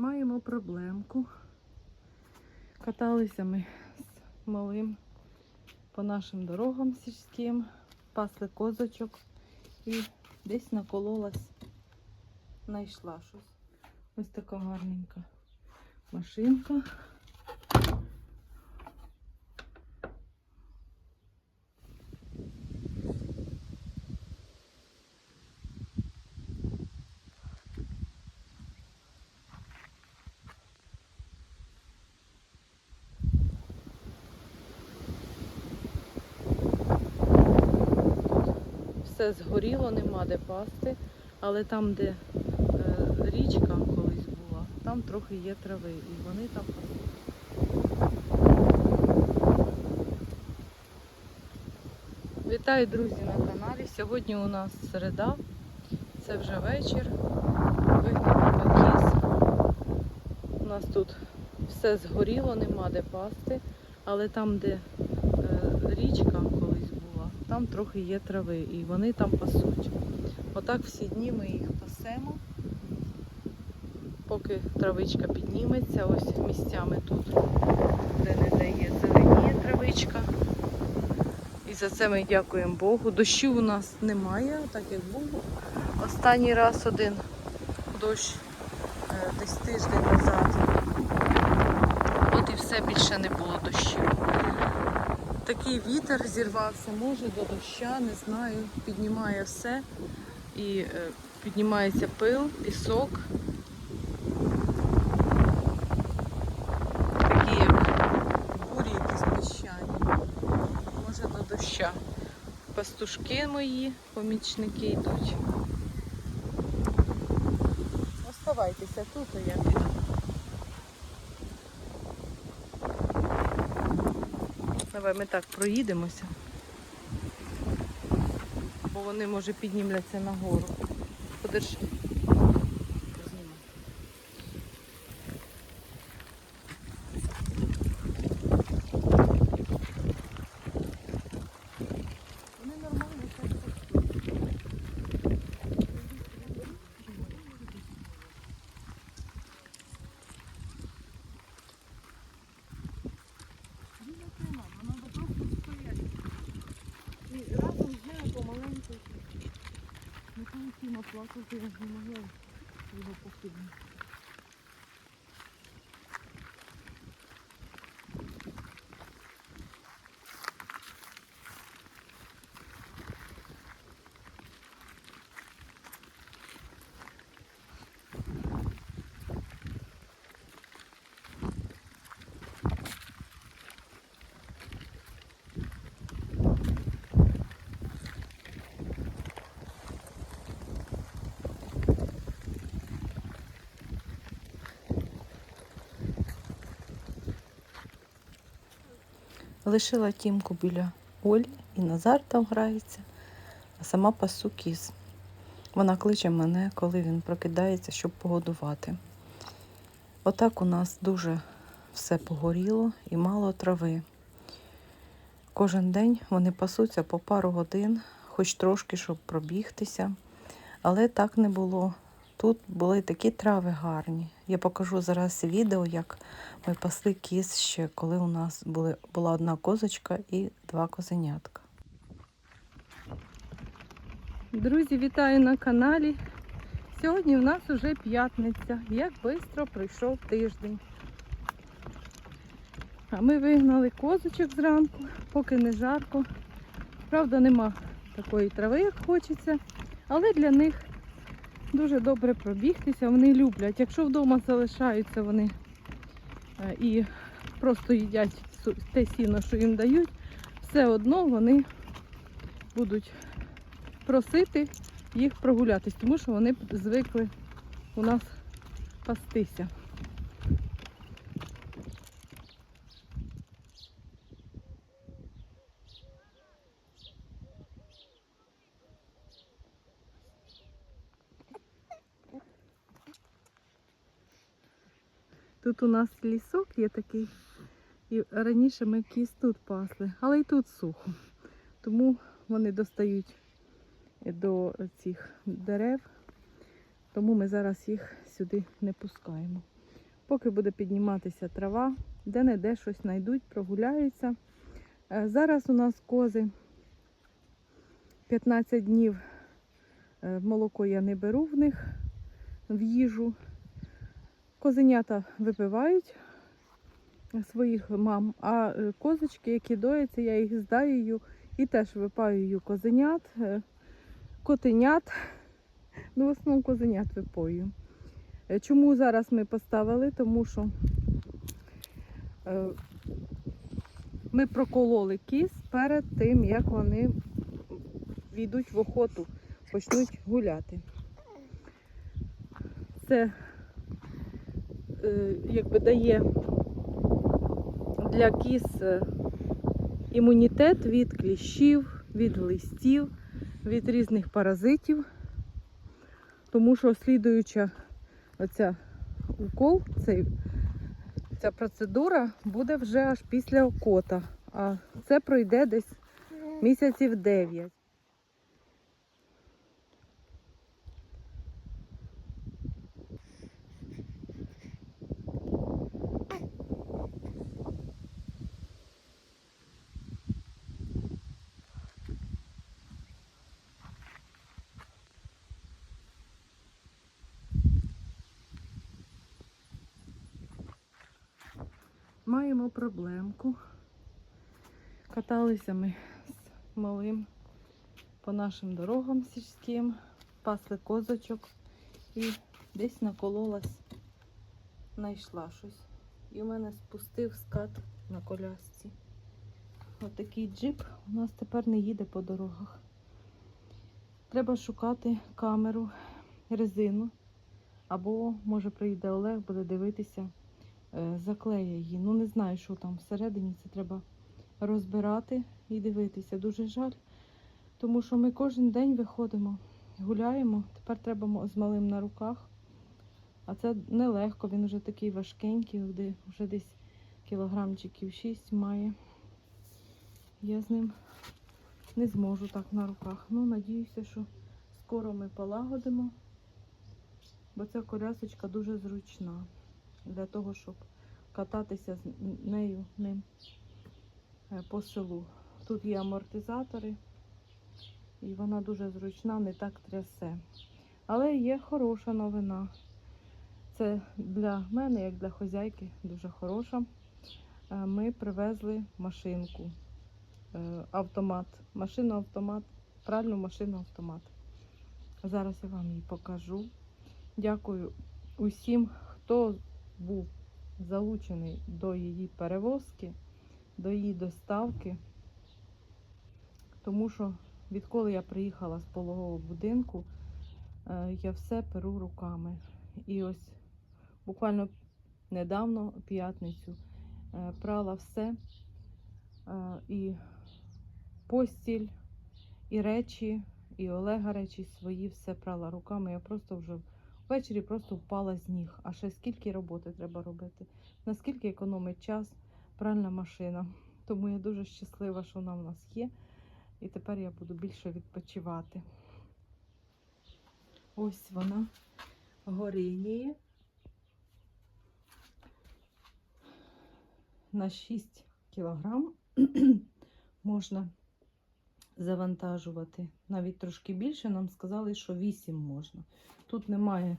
Маємо проблемку. Каталися ми з малим по нашим дорогам сільським, пасли козочок і десь накололась, знайшла щось. Ось така гарненька машинка. Все згоріло, нема де пасти, але там, де е, річка колись була, там трохи є трави, і вони там пасуть. Вітаю, друзі, на каналі. Сьогодні у нас середа, це вже вечір. Вигнали кіз. У нас тут все згоріло, нема де пасти, але там, де е, річка там трохи є трави, і вони там пасуть. Отак всі дні ми їх пасемо, поки травичка підніметься, ось місцями тут, де не дає зеленіє травичка. І за це ми дякуємо Богу. Дощів у нас немає, так як був останній раз один дощ е, десь тиждень назад. От і все більше не було дощів. Такий вітер зірвався, може до доща, не знаю. Піднімає все. І е, піднімається пил, пісок. Такі як бурі якісь піщані. Може до доща. Пастушки мої, помічники йдуть. Оставайтеся тут, я піду. Давай ми так проїдемося. Бо вони, може, піднімляться нагору. Подержи. 对。Лишила тімку біля Олі і Назар там грається, а сама пасу кіз. Вона кличе мене, коли він прокидається, щоб погодувати. Отак у нас дуже все погоріло і мало трави. Кожен день вони пасуться по пару годин, хоч трошки, щоб пробігтися. Але так не було. Тут були такі трави гарні. Я покажу зараз відео, як ми пасли кіз ще, коли у нас були, була одна козочка і два козенятка. Друзі, вітаю на каналі. Сьогодні у нас уже п'ятниця. Як швидко пройшов тиждень. А ми вигнали козочок зранку, поки не жарко. Правда, нема такої трави, як хочеться, але для них дуже добре пробігтися. Вони люблять. Якщо вдома залишаються вони е, і просто їдять те сіно, що їм дають, все одно вони будуть просити їх прогулятись, тому що вони звикли у нас пастися. Тут у нас лісок є такий, і раніше ми кіз тут пасли, але й тут сухо. Тому вони достають до цих дерев, тому ми зараз їх сюди не пускаємо. Поки буде підніматися трава, де-не-де щось знайдуть, прогуляються. Е, Зараз у нас кози 15 днів е, молоко я не беру в них в їжу. Козенята випивають своїх мам, а е, козочки, які дояться, я їх здаю і теж випаюю козенят, е, котенят. Ну, в основному козенят випою. Е, Чому зараз ми поставили? Тому що ми прокололи кіз перед тим, як вони війдуть в охоту, почнуть гуляти. Це якби дає для кіз е, імунітет від кліщів, від глистів, від різних паразитів. Тому що слідуюча оця укол, цей, ця процедура буде вже аж після окота. А це пройде десь місяців 9. Проблемку. Каталися ми з малим по нашим дорогам сільським, пасли козочок і десь накололась, знайшла щось. І у мене спустив скат на колясці. Отакий джип у нас тепер не їде по дорогах. Треба шукати камеру, резину. Або, може, прийде Олег, буде дивитися, е, заклеє її. Ну, не знаю, що там всередині. Це треба розбирати і дивитися. Дуже жаль, тому що ми кожен день виходимо, гуляємо. Тепер треба з малим на руках. А це нелегко, він вже такий важкенький, вже десь кілограмчиків 6 має. Я з ним не зможу так на руках. Ну, надіюся, що скоро ми полагодимо, бо ця колясочка дуже зручна для того, щоб кататися з нею ним е, по селу. Тут є амортизатори, і вона дуже зручна, не так трясе. Але є хороша новина. Це для мене, як для хозяйки, дуже хороша. Е, Ми привезли машинку, е, автомат, машину автомат, пральну машину автомат. Зараз я вам її покажу. Дякую усім, хто був залучений до її перевозки, до її доставки. Тому що відколи я приїхала з пологового будинку, е, я все перу руками. І ось буквально недавно, п'ятницю, е, прала все. Е, І постіль, і речі, і Олега речі свої, все прала руками. Я просто вже ввечері просто впала з ніг. А ще скільки роботи треба робити, наскільки економить час пральна машина. Тому я дуже щаслива, що вона в нас є. І тепер я буду більше відпочивати. Ось вона горіє. На 6 кілограм можна завантажувати. Навіть трошки більше нам сказали, що 8 можна. Тут немає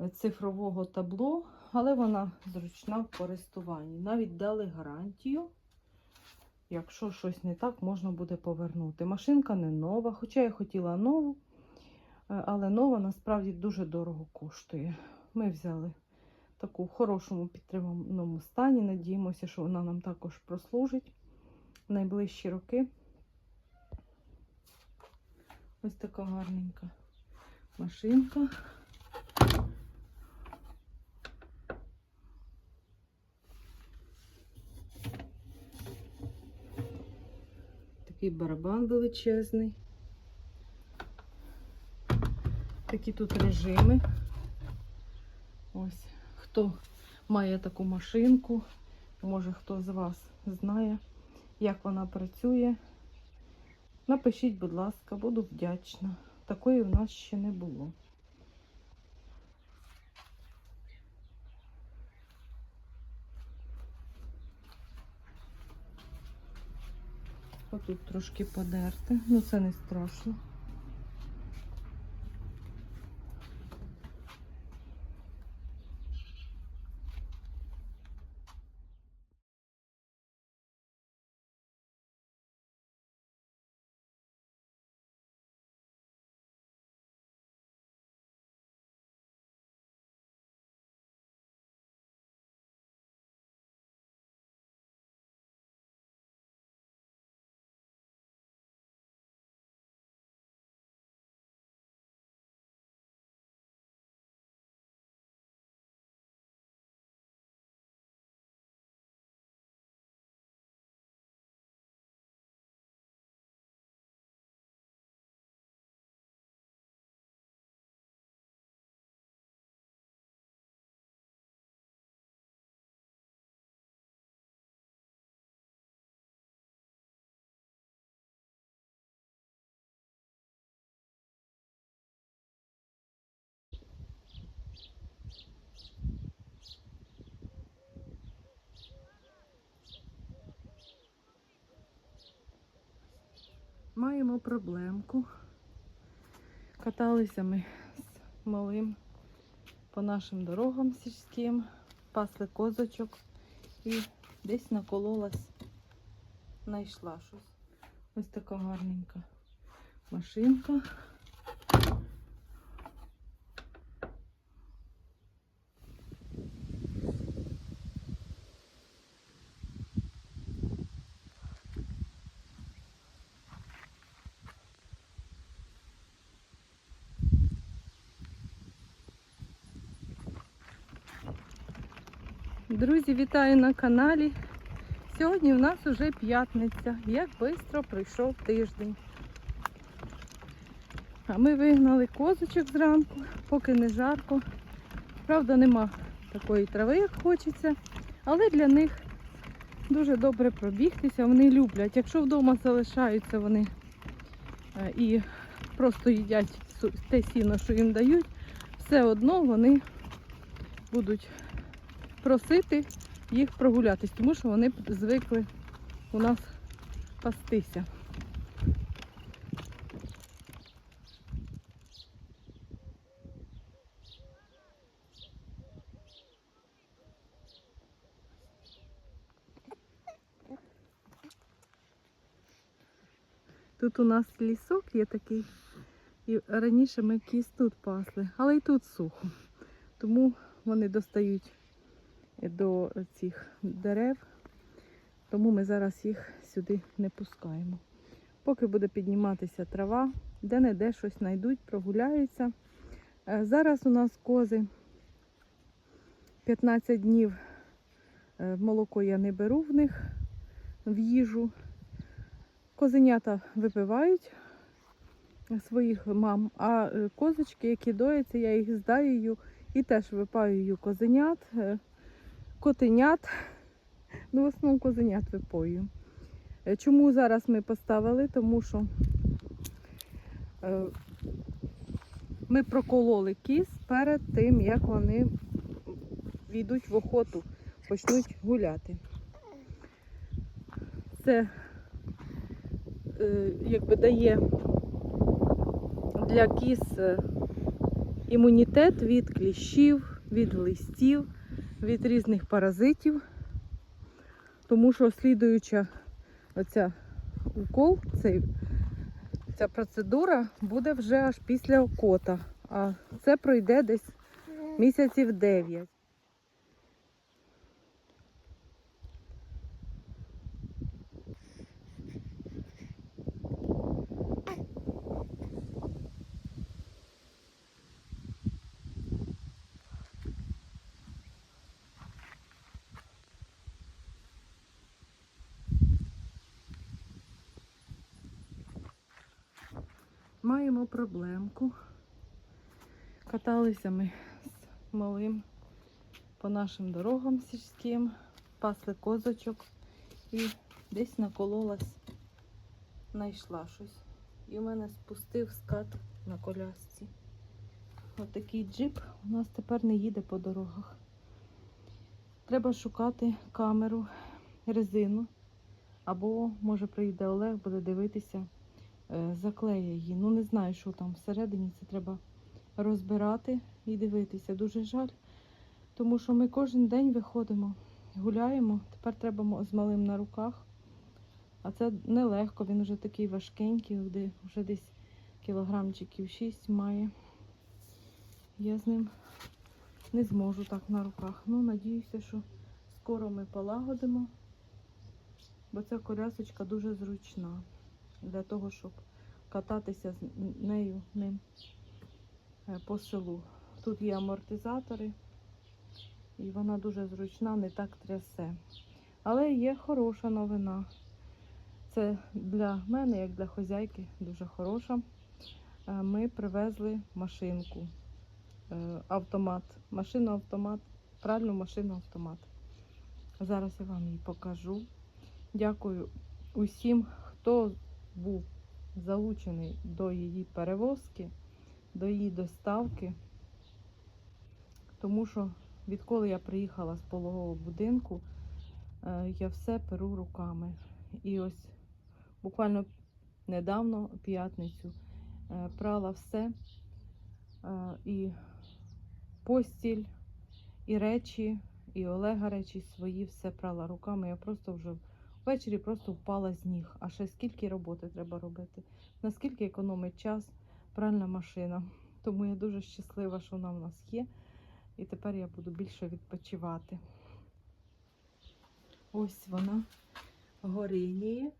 е, цифрового табло, але вона зручна в користуванні. Навіть дали гарантію. Якщо щось не так, можна буде повернути. Машинка не нова, хоча я хотіла нову, е, але нова насправді дуже дорого коштує. Ми взяли таку в хорошому підтриманому стані. Надіємося, що вона нам також прослужить найближчі роки. Ось така гарненька машинка. Такий барабан величезний. Такі тут режими. Ось хто має таку машинку, може хто з вас знає, як вона працює. Напишіть, будь ласка, буду вдячна. Такої в нас ще не було. Отут трошки подерти, ну це не страшно. Маємо проблемку. Каталися ми з малим по нашим дорогам сільським, пасли козочок і десь накололась, знайшла щось. Ось така гарненька машинка. Друзі, вітаю на каналі. Сьогодні в нас уже п'ятниця. Як швидко пройшов тиждень. А ми вигнали козочок зранку, поки не жарко. Правда, нема такої трави, як хочеться, але для них дуже добре пробігтися. Вони люблять. Якщо вдома залишаються вони е, і просто їдять те сіно, що їм дають, все одно вони будуть просити їх прогулятись, тому що вони звикли у нас пастися. Тут у нас лісок є такий, і раніше ми кіз тут пасли, але і тут сухо. Тому вони достають до цих дерев, тому ми зараз їх сюди не пускаємо. Поки буде підніматися трава, де-не-де щось знайдуть, прогуляються. Е, Зараз у нас кози 15 днів е, молоко я не беру в них в їжу. Козенята випивають своїх мам, а е, козочки, які дояться, я їх здаю і теж випаюю козенят, котенят. Ну, в основному козенят випою. Е, Чому зараз ми поставили? Тому що е, ми прокололи кіз перед тим, як вони війдуть в охоту, почнуть гуляти. Це е, якби дає для кіз імунітет від кліщів, від листів, від різних паразитів. Тому що слідуюча оця укол, цей, ця процедура буде вже аж після окота. А це пройде десь місяців 9. Маємо проблемку. Каталися ми з малим по нашим дорогам сільським, пасли козочок і десь накололась, знайшла щось. І в мене спустив скат на колясці. Отакий джип у нас тепер не їде по дорогах. Треба шукати камеру, резину, Або, може, прийде Олег, буде дивитися, е, заклеє її. Ну, не знаю, що там всередині. Це треба розбирати і дивитися. Дуже жаль, тому що ми кожен день виходимо, гуляємо. Тепер треба з малим на руках. А це нелегко, він вже такий важкенький, вже десь кілограмчиків 6 має. Я з ним не зможу так на руках. Ну, надіюся, що скоро ми полагодимо, бо ця колясочка дуже зручна для того, щоб кататися з нею ним е, по селу. Тут є амортизатори, і вона дуже зручна, не так трясе. Але є хороша новина. Це для мене, як для хозяйки, дуже хороша. Е, Ми привезли машинку, е, автомат, машину автомат, пральну машину автомат. Зараз я вам її покажу. Дякую усім, хто був залучений до її перевозки, до її доставки. Тому що відколи я приїхала з пологового будинку, е, я все перу руками. І ось буквально недавно, п'ятницю, е, прала все. Е, І постіль, і речі, і Олега речі свої, все прала руками. Я просто вже ввечері просто впала з ніг. А ще скільки роботи треба робити, наскільки економить час пральна машина. Тому я дуже щаслива, що вона в нас є. І тепер я буду більше відпочивати. Ось вона горіє.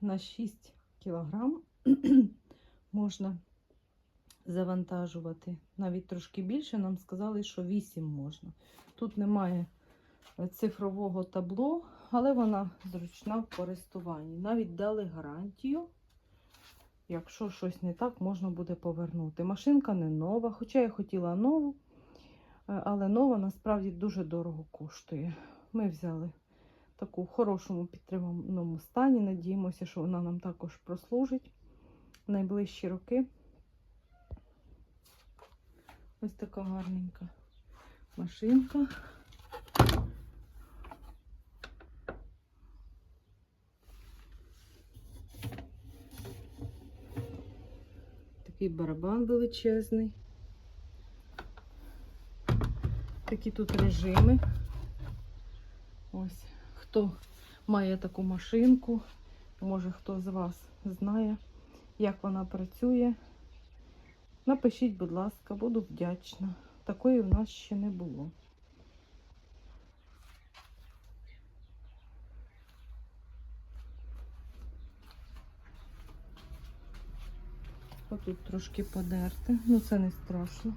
На 6 кілограм можна завантажувати. Навіть трошки більше нам сказали, що 8 можна. Тут немає е, цифрового табло, але вона зручна в користуванні. Навіть дали гарантію. Якщо щось не так, можна буде повернути. Машинка не нова, хоча я хотіла нову, е, але нова насправді дуже дорого коштує. Ми взяли таку в хорошому підтриманому стані. Надіємося, що вона нам також прослужить найближчі роки. Ось така гарненька машинка. Такий барабан величезний. Такі тут режими. Ось, хто має таку машинку, може хто з вас знає, як вона працює. Напишіть, будь ласка, буду вдячна. Такої в нас ще не було. Отут трошки подерти, ну це не страшно.